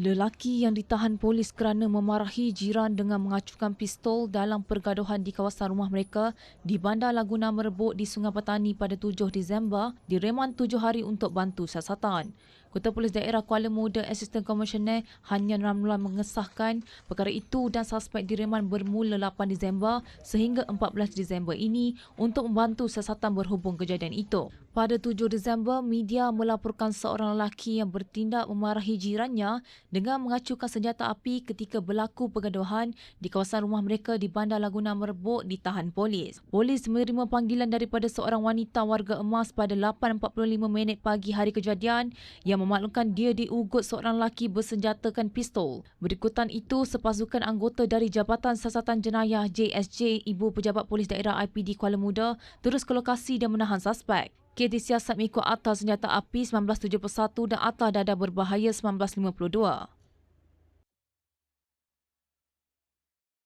Lelaki yang ditahan polis kerana memarahi jiran dengan mengacukan pistol dalam pergaduhan di kawasan rumah mereka di Bandar Laguna Merebut di Sungai Petani pada 7 Disember direman tujuh hari untuk bantu siasatan. Ketua Polis Daerah Kuala Muda Assistant Commissioner Hanyan Ramlan mengesahkan perkara itu dan suspek direman bermula 8 Disember sehingga 14 Disember ini untuk membantu siasatan berhubung kejadian itu. Pada 7 Disember, media melaporkan seorang lelaki yang bertindak memarahi jirannya dengan mengacukan senjata api ketika berlaku pergaduhan di kawasan rumah mereka di Bandar Laguna Merebut ditahan polis. Polis menerima panggilan daripada seorang wanita warga emas pada 8.45 minit pagi hari kejadian yang memaklumkan dia diugut seorang lelaki bersenjatakan pistol. Berikutan itu, sepasukan anggota dari Jabatan Siasatan Jenayah JSJ Ibu Pejabat Polis Daerah IPD Kuala Muda terus ke lokasi dan menahan suspek. Kes disiasat mengikut Atas Senjata Api 1971 dan Atas Dada Berbahaya 1952.